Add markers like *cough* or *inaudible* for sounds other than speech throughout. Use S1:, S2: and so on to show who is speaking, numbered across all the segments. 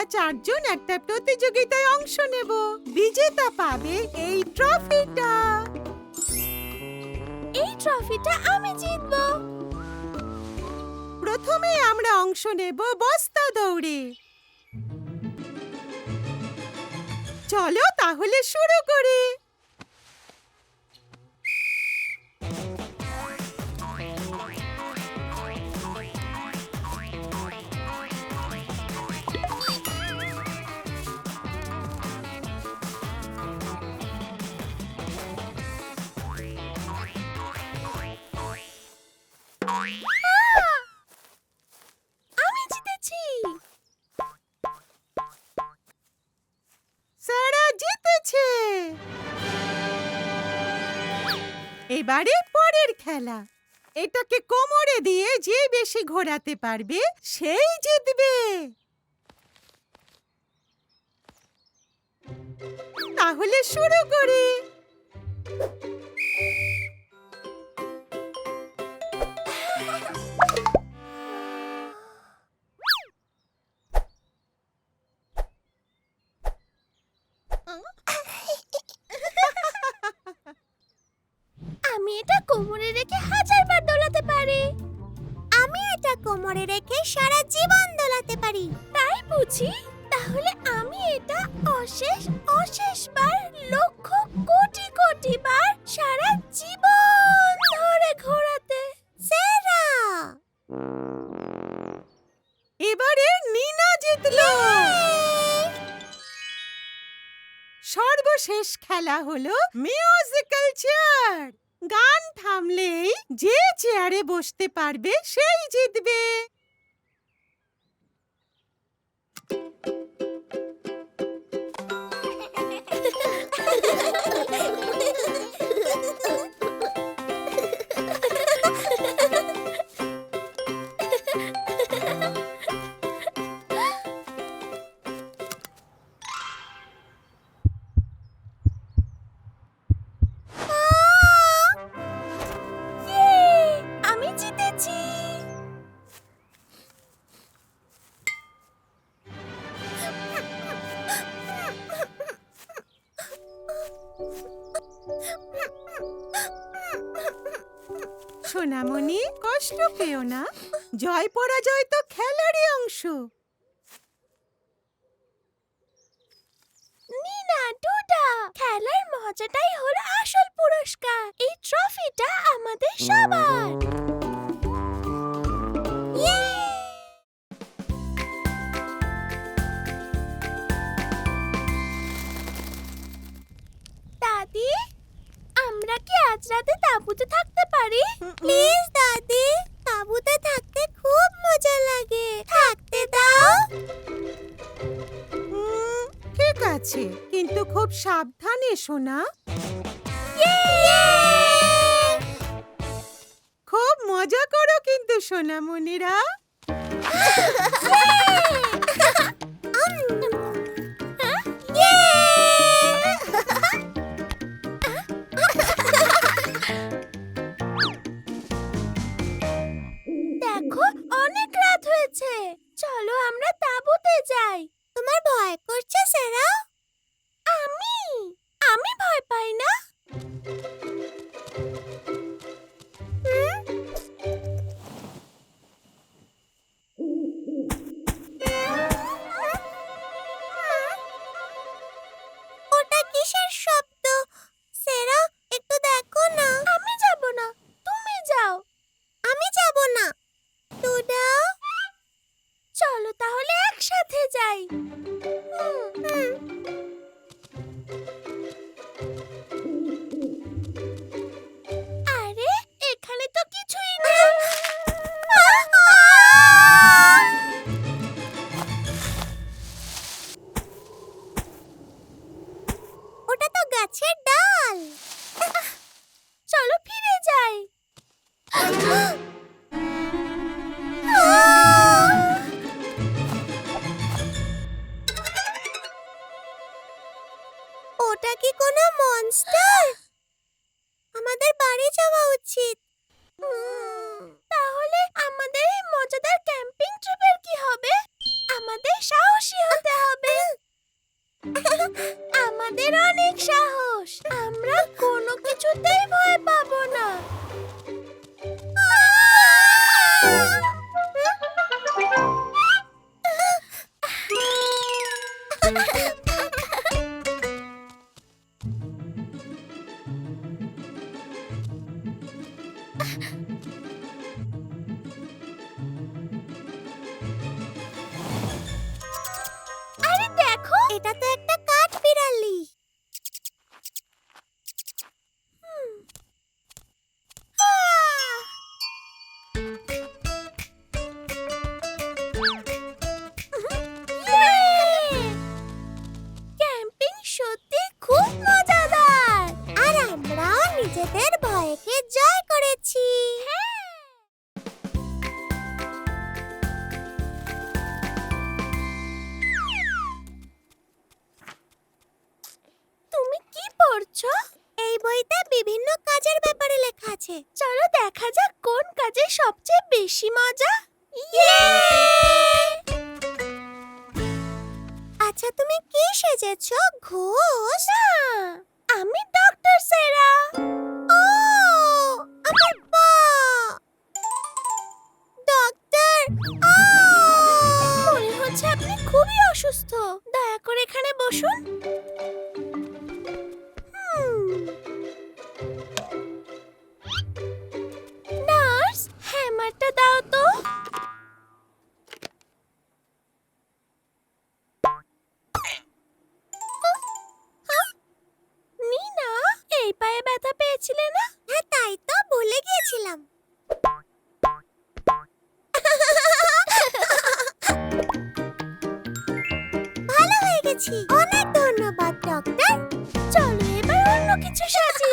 S1: আমরা চারজন একটা প্রতিযোগিতায় অংশ নেব। বিজেতা পাবে এই ট্রফিটা।
S2: এই ট্রফিটা আমি জিতব।
S1: প্রথমে আমরা অংশ নেব বস্তা দৌড়ে। চলো তাহলে শুরু করি। সারা জিতেছে। এবারে পরের খেলা। এটাকে কোমরে দিয়ে যে বেশি ঘোরাতে পারবে, সেই জিতবে। তাহলে শুরু করি।
S2: আমি এটা কোমরে রেখে হাজার বার দোলাতে পারি। আমি এটা কোমরে রেখে সারা জীবন দোলাতে পারি। তাই বুঝি? তাহলে আমি এটা অশেষ
S1: কষ্ট পেও না। জয় পরাজয় তো খেলারই অংশ।
S2: নিনা খেলার মজাটাই হলো আসল পুরস্কার। এই ট্রফিটা আমাদের সবার! দাদি আমরা কি আজ রাতে তাঁবুতে থাকতে পারি? প্লিজ দাদি তাঁবুতে থাকতে খুব মজা লাগে। থাকতে দাও।
S1: ঠিক আছে কিন্তু খুব সাবধানে সোনা খুব মজা করো কিন্তু
S2: সোনা সোনামণিরা *laughs* যাই তোমার ভয় করছে সেরা আমি? আমি ভয় পাই না? ওটা কি কোনো মনস্টার আমাদের বাড়ি যাওয়া উচিত। তাহলে আমাদের এই মজাদার ক্যাম্পিং ট্রিপের কি হবে? আমাদের সাহসী হতে হবে। *laughs* আমাদের অনেক সাহস। আমরা কোনো কিছুতেই ভয় পাবো না। Ha ha ha! আচ্ছা তুমি কি সেজেছো? ঘোষ? আমি ডক্টর সেরা ও আমার পা ডক্টর মনে হচ্ছে আপনি খুবই অসুস্থ। দয়া করে এখানে বসুন। নার্স হ্যামারটা দাও তো। গেছি অনেক ধন্যবাদ ডক্টর চলো এবার অন্য কিছু সাজি।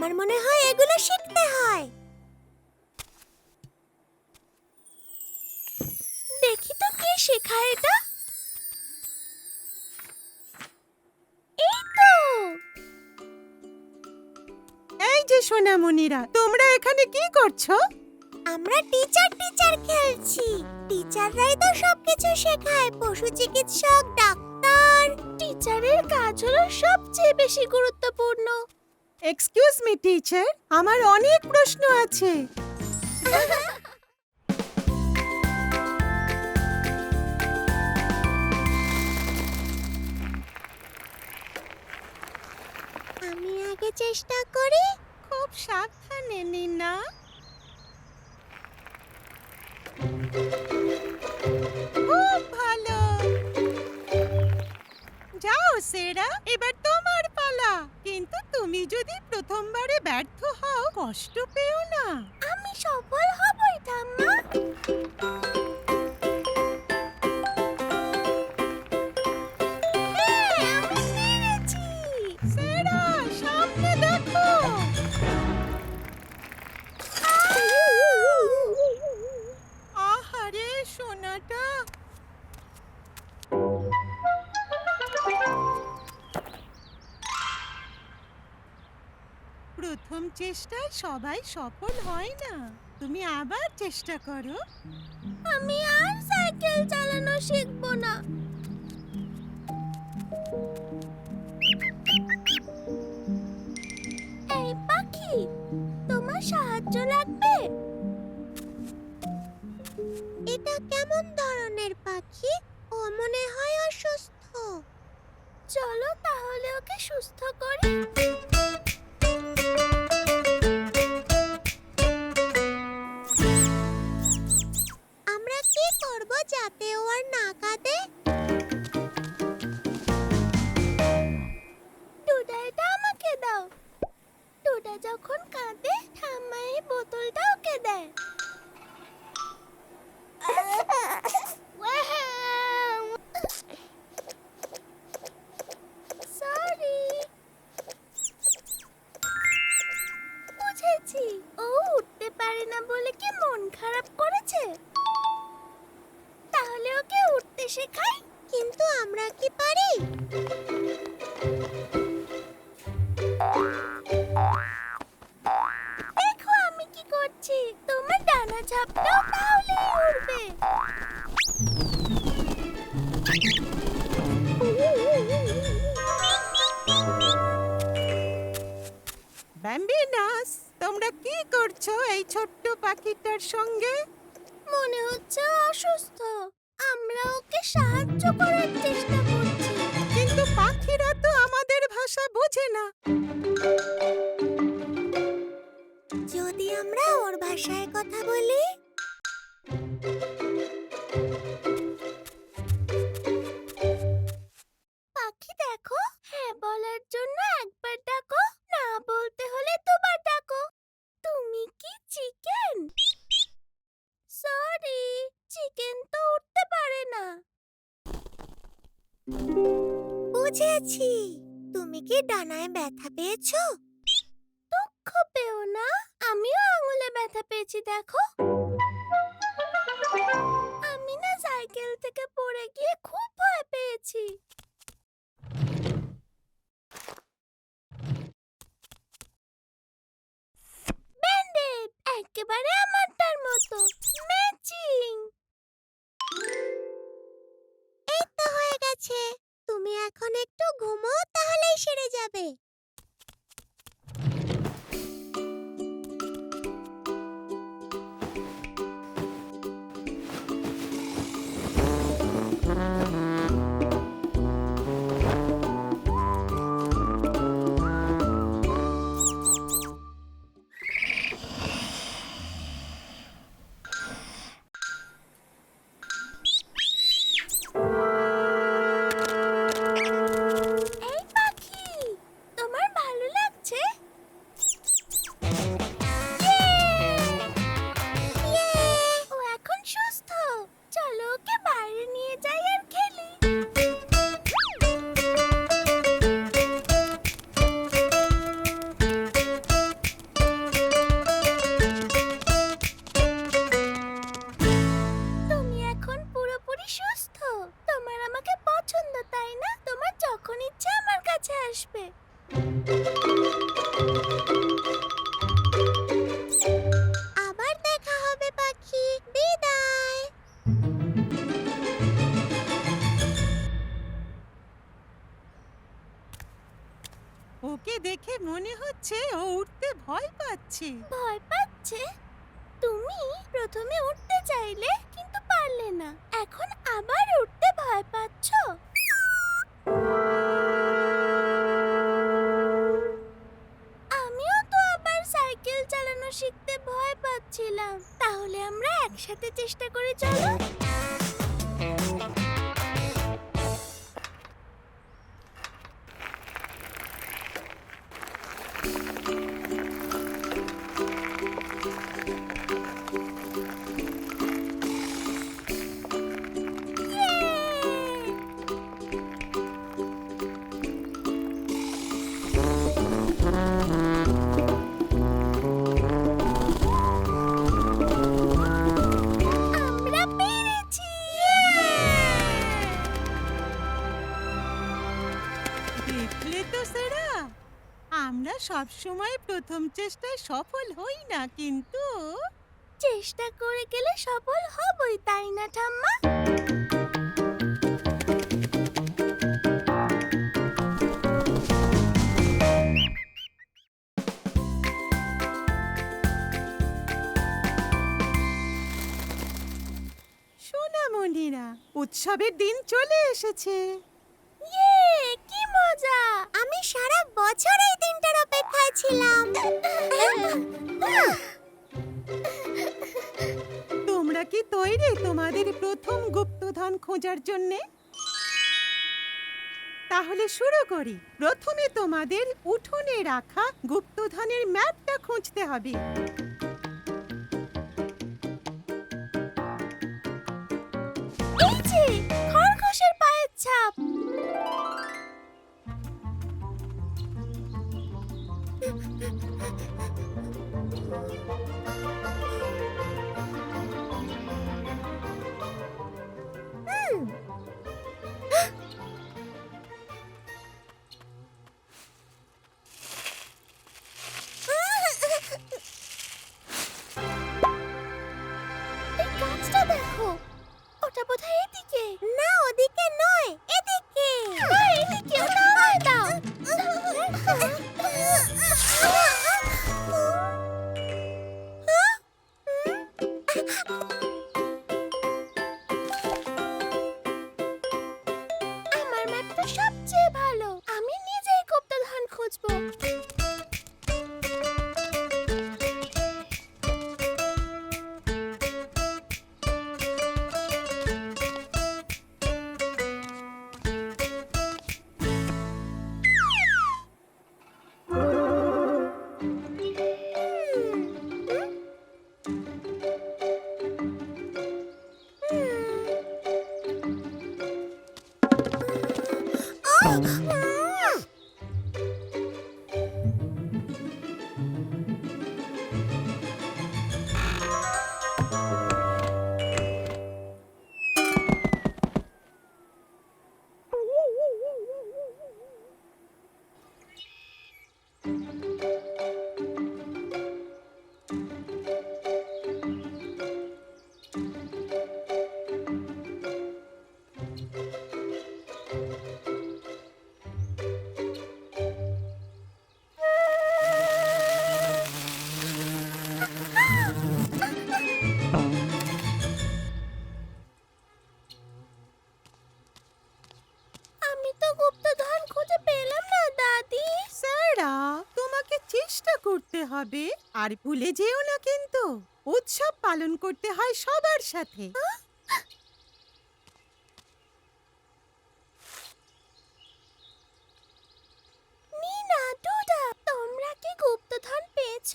S2: আমার মনে হয় এগুলো শিখতে হয়। দেখি তো কে শেখায় এটা। এই তো।
S1: এই যে সোনামণিরা তোমরা এখানে কি করছ?
S2: আমরা টিচার টিচার খেলছি। টিচাররাই তো সবকিছু শেখায়। পশু চিকিৎসক ডাক্তার। টিচারের কাজ হলো সবচেয়ে বেশি গুরুত্বপূর্ণ।
S1: এক্সকিউজ মি টিচার আমার অনেক প্রশ্ন আছে। চেষ্টায় সবাই সফল হয় না। তুমি আবার চেষ্টা করো।
S2: আমি আর সাইকেল চালানো শিখব না। এই পাখি, তোমার সাহায্য লাগবে? এটা কেমন ধরনের পাখি? ও মনে হয় অসুস্থ। চলো তাহলে ওকে সুস্থ করি। Thank you. পাখি দেখো। হ্যাঁ বলার জন্য একবার ডাকো, না বলতে হলে দুবার ডাকো। তুমি কি চিকেন? সরি, চিকেন তো উঠতে পারে না। বুঝেছি। তুমি কি ডানায় ব্যথা পেয়েছ? দুঃখ পেও না, আমিও আঙুলে ব্যথা পেয়েছি, দেখো। আমি না সাইকেল থেকে পড়ে গিয়ে খুব ভয় পেয়েছি। একেবারে আমারটার মতো। ম্যাচিং। এই তো হয়ে গেছে। তুমি এখন একটু ঘুমো, তাহলেই সেরে যাবে। প্রথমে উঠতে চাইলে কিন্তু পারলে না। এখন আবার উঠতে ভয় পাচ্ছ? আমিও তো আবার সাইকেল চালানো শিখতে ভয় পাচ্ছিলাম। তাহলে আমরা একসাথে চেষ্টা করে, চলো। আমরা
S1: সব সময় প্রথম চেষ্টায় সফল হই না কিন্তু।
S2: চেষ্টা করে গেলে সফল হবই তাই না ঠাম্মা?
S1: সোনামণিরা উৎসবের দিন চলে এসেছে।
S2: ইয়ে কি মজা! আমি
S1: খোঁজার জন্যে? তাহলে শুরু করি। প্রথমে তোমাদের উঠোনে রাখা গুপ্তধনের ম্যাপটা খুঁজতে হবে।
S2: পায়ের ছাপ!
S1: আর ভুলে যেও না কিন্তু, উৎসব পালন করতে হয় সবার সাথে।
S2: নিনা তোমরা কি গুপ্তধন পেয়েছ?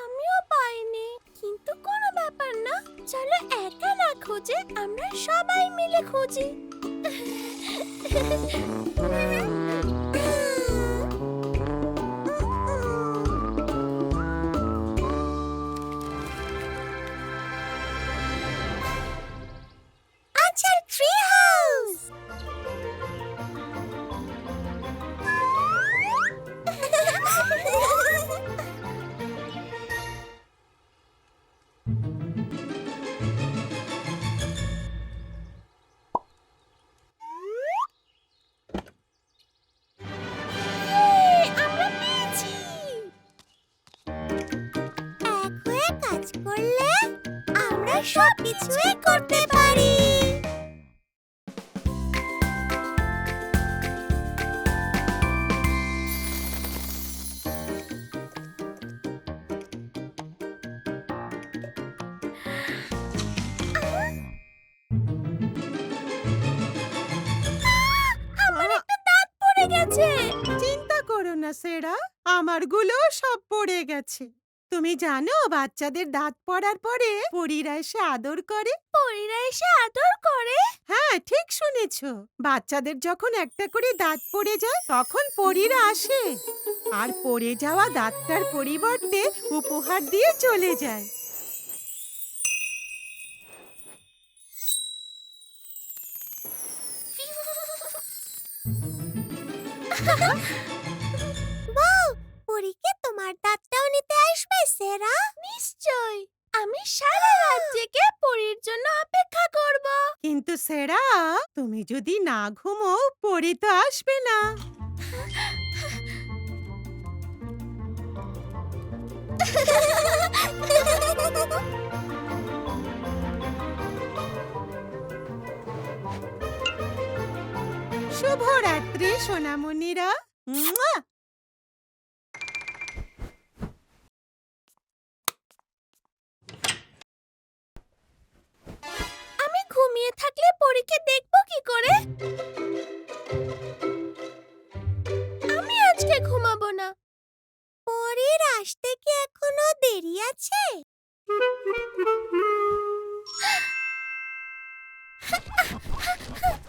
S2: আমিও পাইনি, কিন্তু কোনো ব্যাপার না। চলো একা না খুঁজে, আমরা সবাই মিলে খুঁজি। আমরা সব কিছুই করতে পারি। আমার
S1: চিন্তা করো না সেরা। আমারগুলো সব পড়ে গেছে। তুমি জানো বাচ্চাদের দাঁত পড়ার পরে পরীরা এসে আদর করে?
S2: পরীরা এসে আদর করে?
S1: হ্যাঁ ঠিক শুনেছ। বাচ্চাদের যখন একটা করে দাঁত পড়ে যায় তখন পরীরা আসে। আর পড়ে যাওয়া দাঁতটার পরিবর্তে উপহার দিয়ে চলে যায়।
S2: সেরা
S1: তুমি যদি না ঘুমো পরি তো আসবে না। শুভরাত্রি সোনামণিরা।
S2: থাকলে পরীকে দেখব কি করে? আমি আজকে ঘুমাবো না। পরীর আসতে কি এখনও দেরি আছে? *laughs*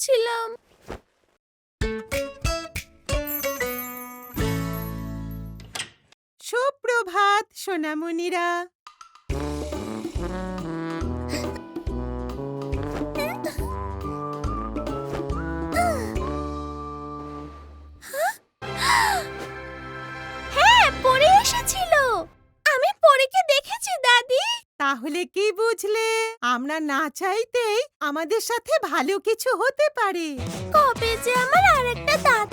S2: স্বপ্ন
S1: সুপ্রভাত সোনামণিরা। তাহলে কি বুঝলে? আমরা না চাইতেই আমাদের সাথে ভালো কিছু হতে পারে।
S2: কবে যে আমার আরেকটা দাঁত